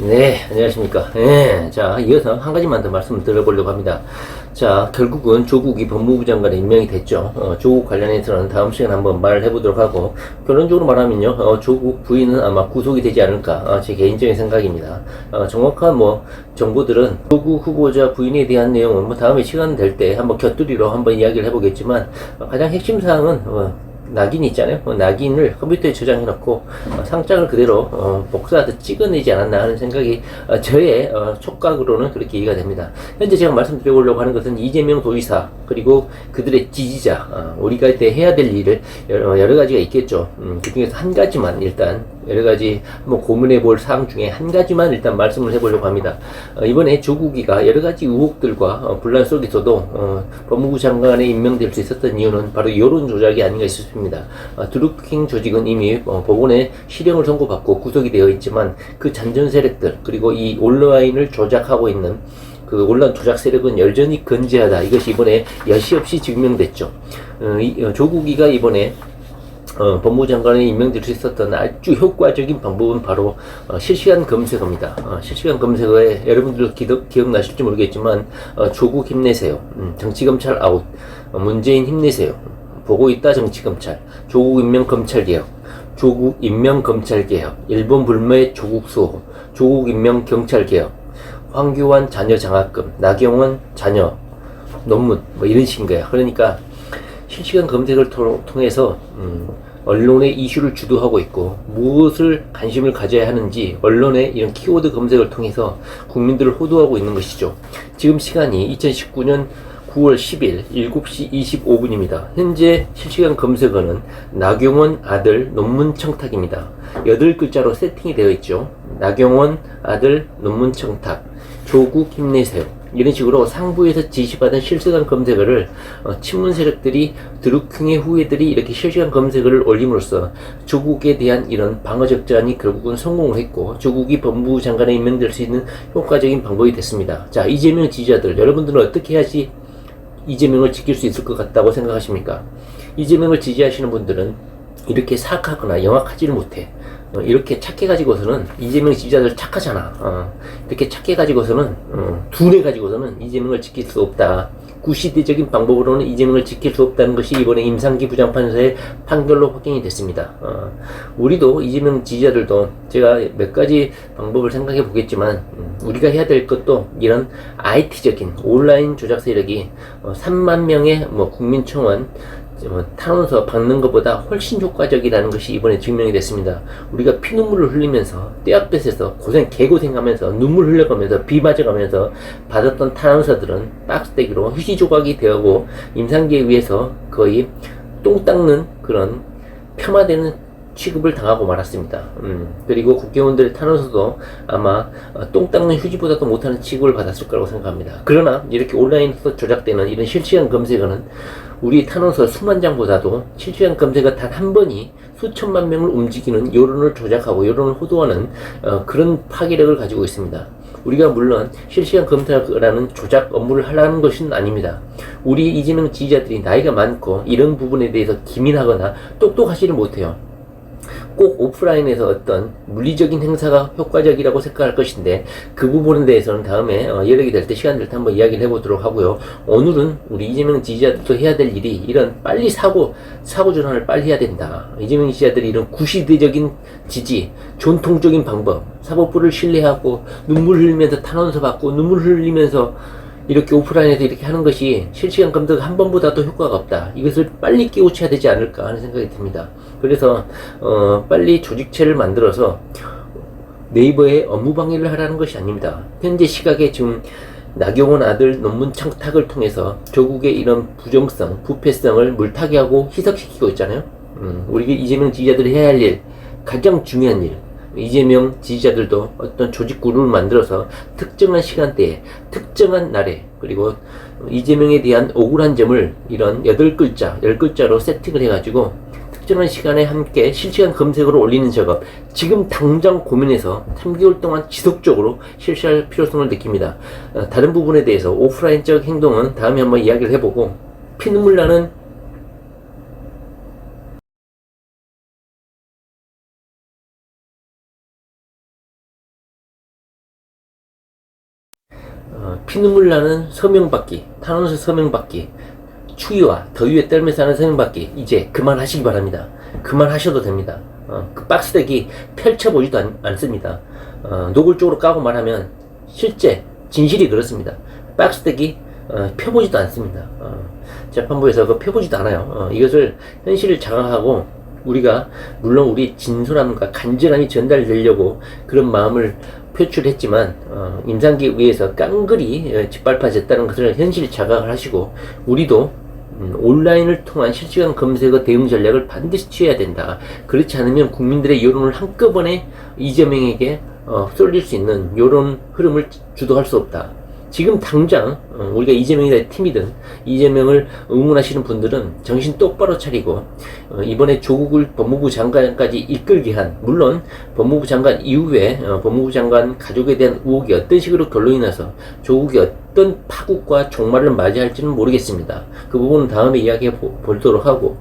네, 안녕하십니까. 네, 자, 이어서 한 가지만 더 말씀을 드려보려고 합니다. 자, 결국은 조국이 법무부 장관에 임명이 됐죠. 어, 조국 관련해서는 다음 시간에 한번 말을 해보도록 하고, 결론적으로 말하면요, 어, 조국 부인은 아마 구속이 되지 않을까, 어, 제 개인적인 생각입니다. 어, 정확한 뭐, 정보들은 조국 후보자 부인에 대한 내용은 뭐 다음에 시간 될 때 한번 곁들이로 한번 이야기를 해보겠지만, 어, 가장 핵심 사항은, 어, 낙인 있잖아요. 어, 낙인을 컴퓨터에 저장해놓고 어, 상장을 그대로 어, 복사해서 찍어내지 않았나 하는 생각이 어, 저의 어, 촉각으로는 그렇게 이해가 됩니다. 현재 제가 말씀드리려고 하는 것은 이재명 도지사 그리고 그들의 지지자 어, 우리가 이때 해야 될 일을 여러, 여러 가지가 있겠죠. 음, 그 중에서 한 가지만 일단 여러 가지 한번 고민해 볼 사항 중에 한 가지만 일단 말씀을 해보려고 합니다. 어, 이번에 조국이가 여러 가지 의혹들과 어, 분란 속에서도 어, 법무부 장관에 임명될 수 있었던 이유는 바로 여론 조작이 아닌가 싶습니다. 어, 드루킹 조직은 이미 어, 법원에 실형을 선고받고 구속이 되어 있지만 그 잔존 세력들 그리고 이 온라인을 조작하고 있는 그 온라인 조작 세력은 여전히 건재하다. 이것이 이번에 여시없이 증명됐죠. 어, 이, 어, 조국이가 이번에 어, 법무부 장관에 임명될 수 있었던 아주 효과적인 방법은 바로 어, 실시간 검색어입니다. 어, 실시간 검색어에 여러분들 기억, 기억나실지 모르겠지만 어, 조국 힘내세요. 음, 정치검찰 아웃. 어, 문재인 힘내세요. 보고 있다 정치검찰. 조국 임명 검찰개혁. 조국 임명 검찰개혁. 일본 불매 조국 수호. 조국 임명 경찰개혁. 황교안 자녀 장학금. 나경원 자녀 논문. 뭐 이런 식인 거야. 그러니까 실시간 검색을 토- 통해서 음, 언론의 이슈를 주도하고 있고 무엇을 관심을 가져야 하는지 언론의 이런 키워드 검색을 통해서 국민들을 호도하고 있는 것이죠. 지금 시간이 2019년 9월 10일 7시 25분입니다. 현재 실시간 검색어는 나경원 아들 논문 청탁입니다. 8글자로 세팅이 되어 있죠. 나경원 아들 논문 청탁. 조국 힘내세요. 이런 식으로 상부에서 지시받은 실시간 검색어를 어, 친문 세력들이 드루킹의 후예들이 이렇게 실시간 검색어를 올림으로써 조국에 대한 이런 방어적 전이 결국은 성공을 했고 조국이 법무부 장관에 임명될 수 있는 효과적인 방법이 됐습니다. 자 이재명 지지자들 여러분들은 어떻게 해야지 이재명을 지킬 수 있을 것 같다고 생각하십니까? 이재명을 지지하시는 분들은 이렇게 사악하거나 영악하지를 못해. 어, 이렇게 착해 가지고서는 이재명 지지자들 착하잖아. 어, 이렇게 착해 가지고서는 어, 둔해 가지고서는 이재명을 지킬 수 없다. 구시대적인 방법으로는 이재명을 지킬 수 없다는 것이 이번에 임상기 부장판사의 판결로 확인이 됐습니다. 어, 우리도 이재명 지지자들도 제가 몇 가지 방법을 생각해 보겠지만 음, 우리가 해야 될 것도 이런 IT적인 온라인 조작 세력이 어, 3만 명의 뭐 국민청원 뭐 탄원서 박는 것보다 훨씬 효과적이라는 것이 이번에 증명이 됐습니다. 우리가 피눈물을 흘리면서 떼약볕에서 고생 개고생하면서 눈물 흘려가면서 비 맞아가면서 받았던 탄원서들은 박스대기로 휴지 조각이 되고 임상기에 의해서 거의 똥 닦는 그런 폄하되는 취급을 당하고 말았습니다. 음, 그리고 국회의원들의 탄원서도 아마 어, 똥 닦는 휴지보다도 못하는 취급을 받았을 거라고 생각합니다. 그러나 이렇게 온라인에서 조작되는 이런 실시간 검색어는 우리 탄원서 수만 장보다도 실시간 검색어 단 한 번이 수천만 명을 움직이는 여론을 조작하고 여론을 호도하는 어, 그런 파괴력을 가지고 있습니다. 우리가 물론 실시간 검색어라는 조작 업무를 하라는 것은 아닙니다. 우리 이재명 지지자들이 나이가 많고 이런 부분에 대해서 기민하거나 똑똑하지를 못해요. 꼭 오프라인에서 어떤 물리적인 행사가 효과적이라고 생각할 것인데 그 부분에 대해서는 다음에 어, 여력이 될 때 시간 될 때 한번 이야기를 해보도록 하고요. 오늘은 우리 이재명 지지자들도 해야 될 일이 이런 빨리 사고 사고 전환을 빨리 해야 된다. 이재명 지지자들이 이런 구시대적인 지지, 전통적인 방법, 사법부를 신뢰하고 눈물 흘리면서 탄원서 받고 눈물 흘리면서 이렇게 오프라인에서 이렇게 하는 것이 실시간 검색 한 번보다도 효과가 없다. 이것을 빨리 깨우쳐야 되지 않을까 하는 생각이 듭니다. 그래서 어, 빨리 조직체를 만들어서 네이버에 업무 방해를 하라는 것이 아닙니다. 현재 시각에 지금 나경원 아들 논문 청탁을 통해서 조국의 이런 부정성, 부패성을 물타기하고 희석시키고 있잖아요. 음, 우리 이재명 지지자들이 해야 할 일, 가장 중요한 일, 이재명 지지자들도 어떤 조직 그룹을 만들어서 특정한 시간대에 특정한 날에 그리고 이재명에 대한 억울한 점을 이런 8글자, 10글자로 세팅을 해가지고 특정한 시간에 함께 실시간 검색어로 올리는 작업 지금 당장 고민해서 3개월 동안 지속적으로 실시할 필요성을 느낍니다. 어, 다른 부분에 대해서 오프라인적 행동은 다음에 한번 이야기를 해보고 피눈물 나는 피눈물 나는 서명받기, 탄원서 서명받기, 추위와 더위에 떨면서 하는 서명받기 이제 그만하시기 바랍니다. 그만하셔도 됩니다. 어, 그 박스대기 펼쳐보지도 않, 않습니다. 어, 노골적으로 까고 말하면 실제 진실이 그렇습니다. 박스대기 어, 펴보지도 않습니다. 어, 재판부에서 그 펴보지도 않아요. 어, 이것을 현실을 장악하고 우리가 물론 우리 진솔함과 간절함이 전달되려고 그런 마음을 표출했지만 어, 임상기에 의해서 깡그리 어, 짓밟아졌다는 것을 현실 자각을 하시고 우리도 음, 온라인을 통한 실시간 검색어 대응 전략을 반드시 취해야 된다. 그렇지 않으면 국민들의 여론을 한꺼번에 이재명에게 어, 쏠릴 수 있는 여론 흐름을 주도할 수 없다. 지금 당장 어, 우리가 이재명이나 팀이든 이재명을 응원하시는 분들은 정신 똑바로 차리고 어, 이번에 조국을 법무부 장관까지 이끌게 한 물론 법무부 장관 이후에 어, 법무부 장관 가족에 대한 의혹이 어떤 식으로 결론이 나서 조국이 어떤 파국과 종말을 맞이할지는 모르겠습니다. 그 부분은 다음에 이야기해 보- 보도록 하고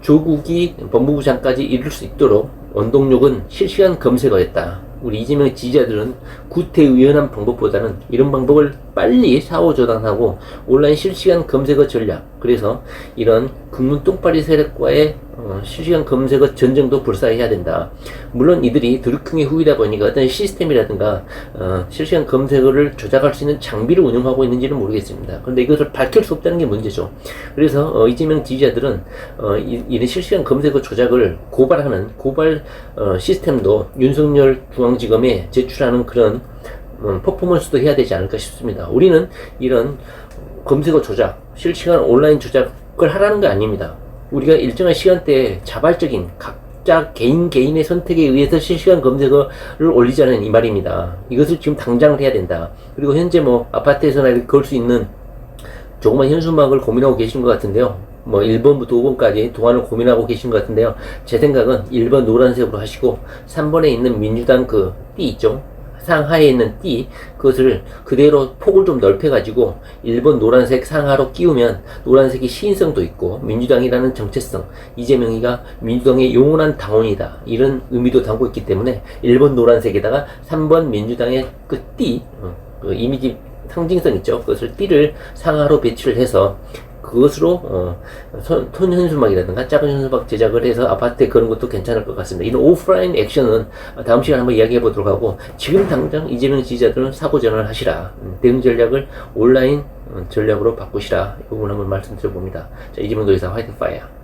조국이 법무부 장까지 이룰 수 있도록 원동력은 실시간 검색어였다. 우리 이재명 지지자들은 구태의연한 방법보다는 이런 방법을 빨리 사후조단하고 온라인 실시간 검색어 전략 그래서 이런 국문 똥파리 세력과의 어, 실시간 검색어 전쟁도 불사해야 된다. 물론 이들이 드루킹의 후이다 보니까 어떤 시스템이라든가 어, 실시간 검색어를 조작할 수 있는 장비를 운영하고 있는지는 모르겠습니다. 그런데 이것을 밝힐 수 없다는 게 문제죠. 그래서 어, 이재명 지지자들은 어, 이, 이런 실시간 검색어 조작을 고발하는 고발 어, 시스템도 윤석열 중앙지검에 제출하는 그런 음, 퍼포먼스도 해야 되지 않을까 싶습니다. 우리는 이런 검색어 조작, 실시간 온라인 조작을 하라는 게 아닙니다. 우리가 일정한 시간대에 자발적인 각자 개인 개인의 선택에 의해서 실시간 검색어를 올리자는 이 말입니다. 이것을 지금 당장 해야 된다. 그리고 현재 뭐 아파트에서나 걸수 있는 조그만 현수막을 고민하고 계신 것 같은데요. 뭐 1번부터 5번까지 동안을 고민하고 계신 것 같은데요. 제 생각은 1번 노란색으로 하시고 3번에 있는 민주당 그 띠 있죠. 상하에 있는 띠 그것을 그대로 폭을 좀 넓혀가지고 1번 노란색 상하로 끼우면 노란색이 시인성도 있고 민주당이라는 정체성 이재명이가 민주당의 영원한 당원이다 이런 의미도 담고 있기 때문에 1번 노란색에다가 3번 민주당의 그띠 어, 그 이미지 상징성 있죠. 그것을 띠를 상하로 배치를 해서 그것으로 어, 손, 손 현수막이라든가 작은 현수막 제작을 해서 아파트에 그런 것도 괜찮을 것 같습니다. 이런 오프라인 액션은 다음 시간에 한번 이야기해 보도록 하고 지금 당장 이재명 지지자들은 사고 전환을 하시라. 음, 대응 전략을 온라인 어, 전략으로 바꾸시라. 이 부분 한번 말씀드려 봅니다. 자, 이재명 도지사 화이팅 파이어.